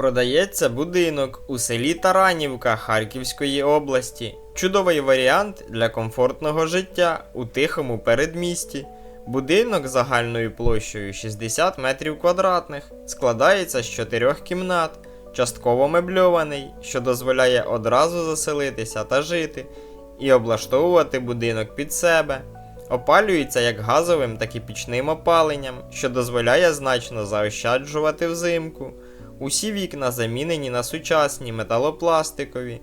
Продається будинок у селі Таранівка Харківської області. Чудовий варіант для комфортного життя у тихому передмісті. Будинок загальною площею 60 метрів квадратних складається з чотирьох кімнат, частково мебльований, що дозволяє одразу заселитися та жити, і облаштовувати будинок під себе. Опалюється як газовим, так і пічним опаленням, що дозволяє значно заощаджувати взимку. Усі вікна замінені на сучасні металопластикові.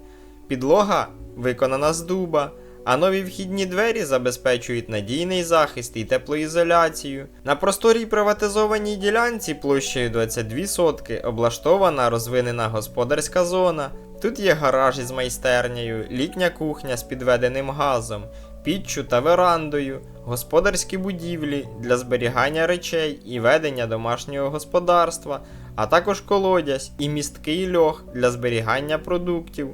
Підлога виконана з дуба, а нові вхідні двері забезпечують надійний захист і теплоізоляцію. На просторій приватизованій ділянці площею 22 сотки облаштована розвинена господарська зона. Тут є гараж із майстернею, літня кухня з підведеним газом, піччю та верандою, господарські будівлі для зберігання речей і ведення домашнього господарства, а також колодязь і місткий льох для зберігання продуктів.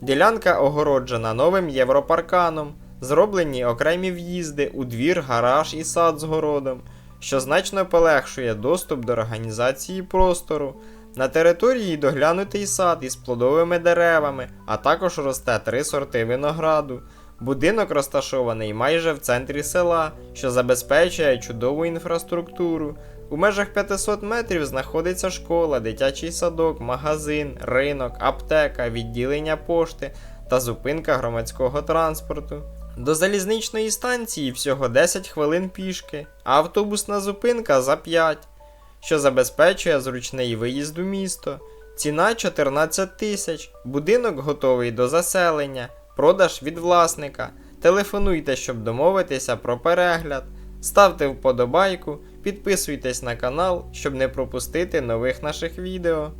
Ділянка огороджена новим європарканом, зроблені окремі в'їзди у двір, гараж і сад з городом, що значно полегшує доступ до організації простору. На території доглянутий сад із плодовими деревами, а також росте три сорти винограду. Будинок розташований майже в центрі села, що забезпечує чудову інфраструктуру. У межах 500 метрів знаходиться школа, дитячий садок, магазин, ринок, аптека, відділення пошти та зупинка громадського транспорту. До залізничної станції всього 10 хвилин пішки, а автобусна зупинка за 5, що забезпечує зручний виїзд у місто. Ціна 14 тисяч. Будинок готовий до заселення, продаж від власника. Телефонуйте, щоб домовитися про перегляд. Ставте вподобайку, підписуйтесь на канал, щоб не пропустити нових наших відео.